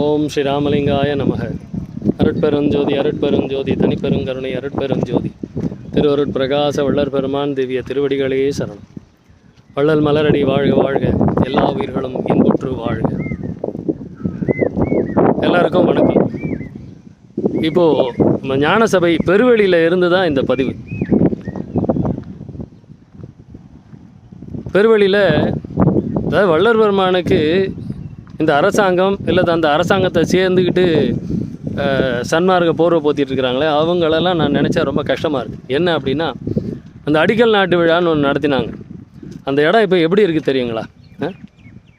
ஓம் ஸ்ரீ ராமலிங்காய நமக. அருட்பெருஞ்சோதி அருட்பெருஞ்சோதி தனிப்பெருங்கருணை அருட்பெருஞ்சோதி. திருவருட் பிரகாச வள்ளற் பெருமான் திவ்ய திருவடிகளே சரணம். வள்ளல் மலரடி வாழ்க வாழ்க எல்லா உயிர்களும் இன்புற்று வாழ்க. எல்லாருக்கும் வணக்கம். இப்போது நம்ம ஞான சபை பெருவெளியில் இருந்து தான் இந்த பதிவு. பெருவெளியில் அதாவது வள்ளர் பெருமானுக்கு இந்த அரசாங்கம் இல்லை அந்த அரசாங்கத்தை சேர்ந்துக்கிட்டு சன்மார்க்க போர்வை போத்திட்டு இருக்கிறாங்களே அவங்களெல்லாம் நான் நினச்சா ரொம்ப கஷ்டமாக இருக்குது என்ன அப்படின்னா அந்த அடிக்கல் நாட்டு விழான்னு ஒன்று நடத்தினாங்க. அந்த இடம் இப்போ எப்படி இருக்குது தெரியுங்களா?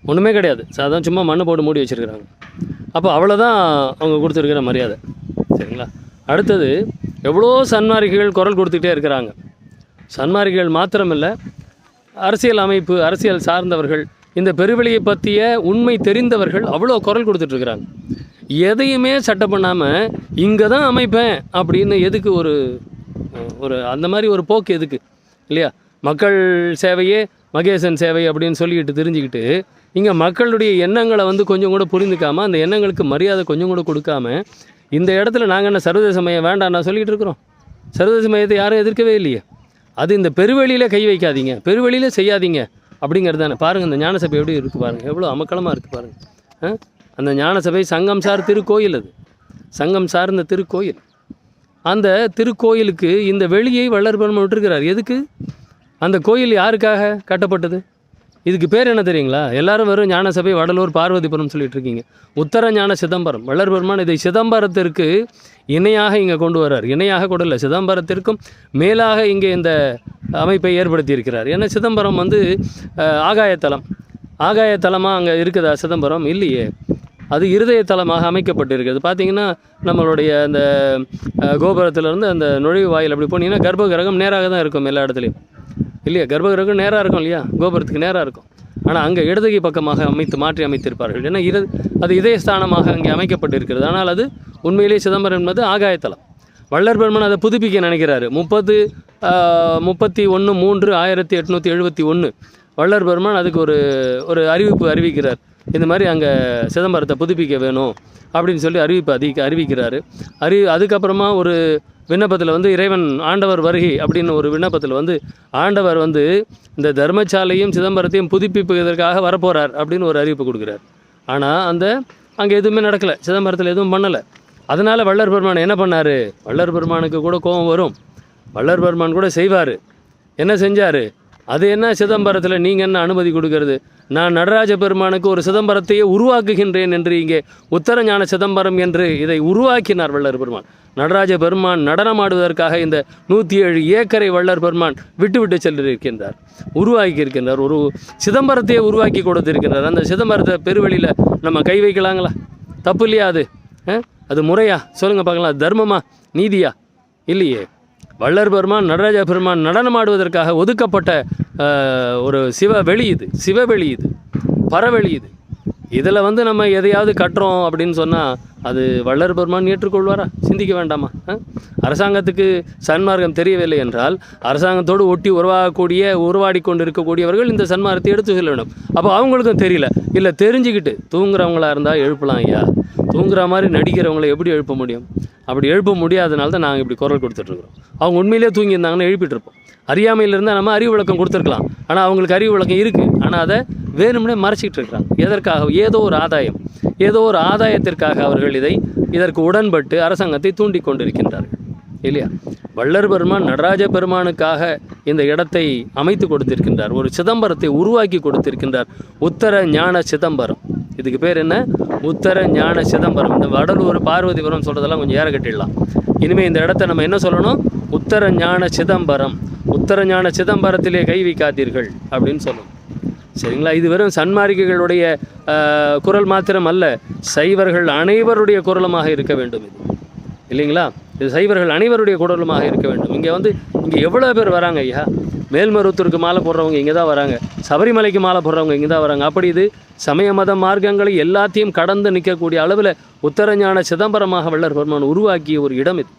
ஒன்றுமே கிடையாது. சாதாரண சும்மா மண்ணு போட்டு மூடி வச்சுருக்குறாங்க. அப்போ அவ்வளோதான் அவங்க கொடுத்துருக்கிற மரியாதை. சரிங்களா? அடுத்தது எவ்வளோ சன்மார்க்கிகள் குரல் கொடுத்துக்கிட்டே இருக்கிறாங்க. சன்மார்க்கிகள் மாத்திரமில்லை அரசியல் அமைப்பு அரசியல் சார்ந்தவர்கள் இந்த பெருவெளியை பற்றிய உண்மை தெரிந்தவர்கள் அவ்வளோ குரல் கொடுத்துட்ருக்குறாங்க. எதையுமே சட்டை பண்ணாமல் இங்கே தான் அமைப்பேன் அப்படின்னு எதுக்கு ஒரு ஒரு அந்த மாதிரி ஒரு போக்கு எதுக்கு? இல்லையா? மக்கள் சேவையே மகேசன் சேவை அப்படின்னு சொல்லிக்கிட்டு தெரிஞ்சுக்கிட்டு இங்கே மக்களுடைய எண்ணங்களை வந்து கொஞ்சம் கூட புரிந்துக்காமல் அந்த எண்ணங்களுக்கு மரியாதை கொஞ்சம் கூட கொடுக்காம இந்த இடத்துல நாங்கள் என்ன சர்வதேச மையம் வேண்டாம் நான் சொல்லிகிட்டு இருக்கிறோம். சர்வதேச மையத்தை யாரும் எதிர்க்கவே இல்லையே. அது இந்த பெருவெளியில் கை வைக்காதீங்க. பெருவெளியில் செய்யாதீங்க. அப்படிங்கிறது தானே. பாருங்கள் இந்த ஞானசபை எப்படி இருக்குது பாருங்கள் எவ்வளோ அமக்கலமாக இருக்குது பாருங்கள் அந்த ஞானசபை சங்கம் சார் திருக்கோயில் அது. சங்கம் சார்ந்த திருக்கோயில். அந்த திருக்கோயிலுக்கு இந்த வெளியை வள்ளல் விட்டுருக்கிறார். எதுக்கு? அந்த கோயில் யாருக்காக கட்டப்பட்டது? இதுக்கு பேர் என்ன தெரியுங்களா? எல்லாரும் வெறும் ஞானசபை வடலூர் பார்வதிபுரம் சொல்லிட்டு இருக்கீங்க. உத்தர ஞான சிதம்பரம். வள்ளர் பெருமான் இதை சிதம்பரத்திற்கு இணையாக இங்கே கொண்டு வர்றார். இணையாக கூட இல்லை சிதம்பரத்திற்கும் மேலாக இங்கே இந்த அமைப்பை ஏற்படுத்தியிருக்கிறார் ஏன்னா சிதம்பரம் வந்து ஆகாயத்தலம். ஆகாயத்தலமாக அங்கே இருக்குதா சிதம்பரம்? இல்லையே. அது இருதய தலமாக அமைக்கப்பட்டிருக்கிறது பார்த்தீங்கன்னா நம்மளுடைய அந்த கோபுரத்திலேருந்து அந்த நுழைவு வாயில் அப்படி போனீங்கன்னா கர்ப்ப கிரகம் நேராக தான் இருக்கும் எல்லா இடத்துலையும். இல்லையா? கர்ப்ப கிரகம் நேராக இருக்கும் இல்லையா? கோபுரத்துக்கு நேராக இருக்கும். ஆனால் அங்கே இடதுகை பக்கமாக அமைத்து மாற்றி அமைத்திருப்பார்கள். ஏன்னா இரு அது இதய ஸ்தானமாக அங்கே அமைக்கப்பட்டிருக்கிறது. ஆனால் அது உண்மையிலேயே சிதம்பரம் என்பது ஆகாயத்தலம். வள்ளல் பெருமன் அதை புதுப்பிக்க நினைக்கிறாரு. முப்பது முப்பத்தி ஒன்று மூன்று ஆயிரத்தி எட்நூற்றி எழுபத்தி ஒன்று வள்ளல் பெருமான் அதுக்கு ஒரு ஒரு அறிவிப்பு அறிவிக்கிறார். இந்த மாதிரி அங்கே சிதம்பரத்தை புதுப்பிக்க வேணும் அப்படின்னு சொல்லி அறிவிப்பு அதிக அறிவிக்கிறாரு. அறி அதுக்கப்புறமா ஒரு விண்ணப்பத்தில் வந்து இறைவன் ஆண்டவர் வருகை அப்படின்னு ஒரு விண்ணப்பத்தில் வந்து ஆண்டவர் வந்து இந்த தர்மசாலையும் சிதம்பரத்தையும் புதுப்பிப்பதற்காக வரப்போகிறார் அப்படின்னு ஒரு அறிவிப்பு கொடுக்குறார். ஆனால் அந்த அங்கே எதுவுமே நடக்கலை. சிதம்பரத்தில் எதுவும் பண்ணலை. அதனால் வள்ளர் பெருமான் என்ன பண்ணார்? வள்ளர் பெருமானுக்கு கூட கோபம் வரும். வள்ளர் பெருமான் கூட செய்வார். என்ன செஞ்சார்? அது என்ன சிதம்பரத்தில் நீங்கள் என்ன அனுமதி கொடுக்கறது? நான் நடராஜ பெருமானுக்கு ஒரு சிதம்பரத்தையே உருவாக்குகின்றேன் என்று இங்கே உத்தரஞான சிதம்பரம் என்று இதை உருவாக்கினார் வள்ளர் பெருமான். நடராஜ பெருமான் நடனமாடுவதற்காக இந்த நூற்றி ஏழு ஏக்கரை வள்ளர் பெருமான் விட்டுவிட்டு சென்றிருக்கின்றார். உருவாக்கி இருக்கின்றார் ஒரு சிதம்பரத்தையே உருவாக்கி கொடுத்திருக்கின்றார். அந்த சிதம்பரத்தை பெருவெளியில் நம்ம கை வைக்கலாங்களா? தப்பு இல்லையா அது? அது முறையா? சொல்லுங்கள் பார்க்கலாம். தர்மமா? நீதியா? இல்லையே. வள்ளல் பெருமான் நடராஜ பெருமான் நடனமாடுவதற்காக ஒதுக்கப்பட்ட ஒரு சிவ வெளி இது. சிவவெளி இது. பரவெளி இது. இதில் வந்து நம்ம எதையாவது கட்டுறோம் அப்படின்னு சொன்னால் அது வள்ளர் பெருமான் ஏற்றுக்கொள்வாரா? சிந்திக்க வேண்டாமா? அரசாங்கத்துக்கு சன்மார்க்கம் தெரியவில்லை என்றால் அரசாங்கத்தோடு ஒட்டி உருவாகக்கூடிய உருவாடி கொண்டு இருக்கக்கூடியவர்கள் இந்த சன்மார்க்கத்தை எடுத்து செல்ல வேண்டும் அப்போ அவங்களுக்கும் தெரியல. இல்லை தெரிஞ்சுக்கிட்டு தூங்குறவங்களா இருந்தால் எழுப்பலாம் ஐயா. தூங்குற மாதிரி நடிக்கிறவங்களை எப்படி எழுப்ப முடியும்? அப்படி எழுப்ப முடியாதனால தான் நாங்கள் இப்படி குரல் கொடுத்துட்ருக்குறோம் அவங்க உண்மையிலேயே தூங்கியிருந்தாங்கன்னா எழுப்பிட்டுருப்போம் அறியாமையில் இருந்தால் நம்ம அறிவு விளக்கம் கொடுத்துருக்கலாம். ஆனால் அவங்களுக்கு அறிவு விளக்கம் இருக்குது ஆனால் அதை வேணும்னே மறைச்சிக்கிட்டு இருக்கிறாங்க. எதற்காக? ஏதோ ஒரு ஆதாயம். ஏதோ ஒரு ஆதாயத்திற்காக அவர்கள் இதை இதற்கு உடன்பட்டு அரசாங்கத்தை தூண்டி கொண்டிருக்கின்றார்கள். இல்லையா? வள்ளர் பெருமான் நடராஜ பெருமானுக்காக இந்த இடத்தை அமைத்து கொடுத்திருக்கின்றார். ஒரு சிதம்பரத்தை உருவாக்கி கொடுத்திருக்கின்றார். உத்தர ஞான சிதம்பரம். இதுக்கு பேர் என்ன? உத்தர ஞான சிதம்பரம். இந்த வடலூர் பார்வதிபுரம் சொல்கிறதெல்லாம் கொஞ்சம் ஏற கட்டிடலாம். இனிமேல் இந்த இடத்த நம்ம என்ன சொல்லணும்? உத்தர ஞான சிதம்பரம். உத்தர ஞான சிதம்பரத்திலே கை வைக்காதீர்கள் அப்படின்னு சொல்லும். சரிங்களா? இது வெறும் சன்மார்க்கிகளுடைய குரல் மாத்திரம் அல்ல சைவர்கள் அனைவருடைய குரலமாக இருக்க வேண்டும் இது. இல்லைங்களா? இது சைவர்கள் அனைவருடைய குரலுமாக இருக்க வேண்டும். இங்கே வந்து இங்கே எவ்வளோ பேர் வராங்க ஐயா? மேல்மருவத்தூருக்கு மாலை போடுறவங்க இங்கே தான் வராங்க. சபரிமலைக்கு மாலை போடுறவங்க இங்கே தான் வராங்க. அப்படி இது சமய மத மார்க்கங்களை எல்லாத்தையும் கடந்து நிற்கக்கூடிய அளவில் உத்தரஞான சிதம்பரமாக வள்ளர் பெருமான் உருவாக்கிய ஒரு இடம் இது.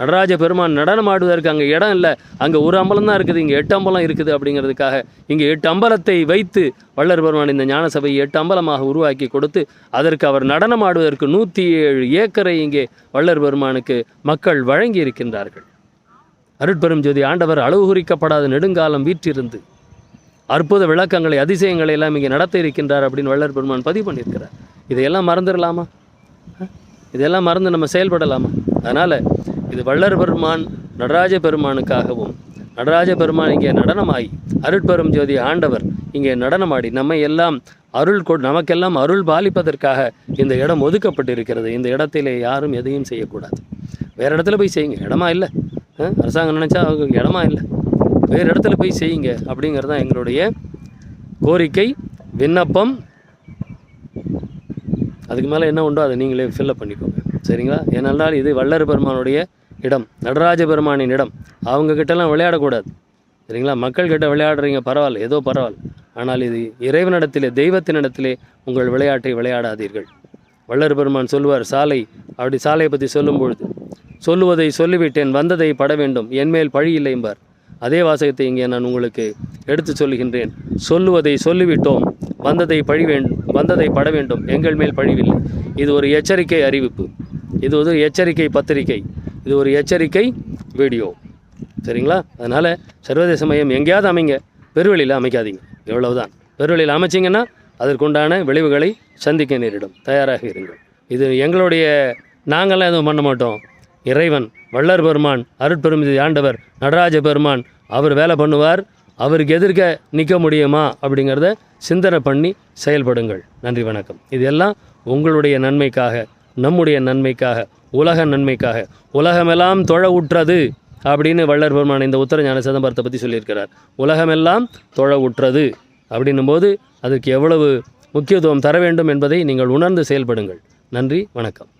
நடராஜ பெருமான் நடனம் ஆடுவதற்கு அங்கே இடம் இல்லை. அங்கே ஒரு அம்பலம் தான் இருக்குது. இங்கே எட்டு அம்பலம் இருக்குது அப்படிங்கிறதுக்காக இங்கே எட்டு அம்பலத்தை வைத்து வள்ளர் பெருமான் இந்த ஞான சபையை எட்டு அம்பலமாக உருவாக்கி கொடுத்து அதற்கு அவர் நடனம் ஆடுவதற்கு நூற்றி ஏழு ஏக்கரை இங்கே வள்ளர் பெருமானுக்கு மக்கள் வழங்கி இருக்கின்றார்கள் அருட்பெரும் ஜோதி ஆண்டவர் அளவு குறிக்கப்படாத நெடுங்காலம் வீற்றிருந்து அற்புத விளக்கங்களை அதிசயங்களை எல்லாம் இங்கே நடத்த இருக்கின்றார் அப்படின்னு வள்ளர் பெருமான் பதிவு பண்ணியிருக்கிறார். இதையெல்லாம் மறந்துடலாமா? இதெல்லாம் மறந்து நம்ம செயல்படலாமா? அதனால் இது வள்ளர் பெருமான் நடராஜ பெருமானுக்காகவும் நடராஜ பெருமான் இங்கே நடனமாகி அருட்பெரும் ஜோதி ஆண்டவர் இங்கே நடனமாடி நம்மை எல்லாம் அருள் கொ நமக்கெல்லாம் அருள் பாலிப்பதற்காக இந்த இடம் ஒதுக்கப்பட்டிருக்கிறது. இந்த இடத்திலே யாரும் எதையும் செய்யக்கூடாது. வேறு இடத்துல போய் செய்யுங்க. இடமா இல்லை. அரசாங்கம் நினச்சா அவங்க இடமா இல்லை. வேறு இடத்துல போய் செய்யுங்க அப்படிங்கிறது தான் எங்களுடைய கோரிக்கை விண்ணப்பம். அதுக்கு மேலே என்ன உண்டோ அதை நீங்களே ஃபில்லப் பண்ணிக்கோங்க. சரிங்களா? ஏனென்றால் இது வள்ளர் பெருமானுடைய இடம் நடராஜ பெருமானின் இடம். அவங்க கிட்டலாம் விளையாடக்கூடாது. சரிங்களா? மக்கள்கிட்ட விளையாடுறீங்க பரவாயில்ல ஏதோ பரவாயில்ல. ஆனால் இது இறைவனிடத்திலே தெய்வத்தினிடத்திலே உங்கள் விளையாட்டை விளையாடாதீர்கள். வள்ளர் பெருமான் சொல்லுவார் சாலை அப்படி சாலையை பற்றி சொல்லும் பொழுது சொல்லுவதை சொல்லிவிட்டேன் வந்ததை பட வேண்டும் என்மேல் பழி இல்லை என்பார். அதே வாசகத்தை இங்கே நான் உங்களுக்கு எடுத்து சொல்லுகின்றேன். சொல்லுவதை சொல்லிவிட்டோம் வந்ததை பழி வேண்டும் வந்ததை பட வேண்டும் எங்கள் மேல் பழிவில்லை. இது ஒரு எச்சரிக்கை அறிவிப்பு. இது ஒரு எச்சரிக்கை பத்திரிகை. இது ஒரு எச்சரிக்கை வீடியோ. சரிங்களா? அதனால் சர்வதேச மையம் எங்கேயாவது அமைங்க. பெருவெளியில் அமைக்காதீங்க. எவ்வளவுதான் பெருவெளியில் அமைச்சிங்கன்னா அதற்குண்டான விளைவுகளை சந்திக்க நேரிடும். தயாராக இருங்கள். இது எங்களுடைய நாங்கள்லாம் எதுவும் பண்ண மாட்டோம். இறைவன் வள்ளர் பெருமான் அருட்பெருமிதி ஆண்டவர் நடராஜ பெருமான் அவர் வேலை பண்ணுவார். அவருக்கு எதிர்க்க நிற்க முடியுமா அப்படிங்கிறத சிந்தனை பண்ணி செயல்படுங்கள். நன்றி வணக்கம். இது எல்லாம் உங்களுடைய நன்மைக்காக நம்முடைய நன்மைக்காக உலக நன்மைக்காக உலகமெல்லாம் தொழ உற்றது அப்படின்னு வள்ளர் பெருமான் இந்த உத்தர ஞான சிதம்பரத்தை பற்றி சொல்லியிருக்கிறார். உலகமெல்லாம் தொழ உற்றது அப்படின்னும்போது அதுக்கு எவ்வளவு முக்கியத்துவம் தர வேண்டும் என்பதை நீங்கள் உணர்ந்து செயல்படுங்கள். நன்றி வணக்கம்.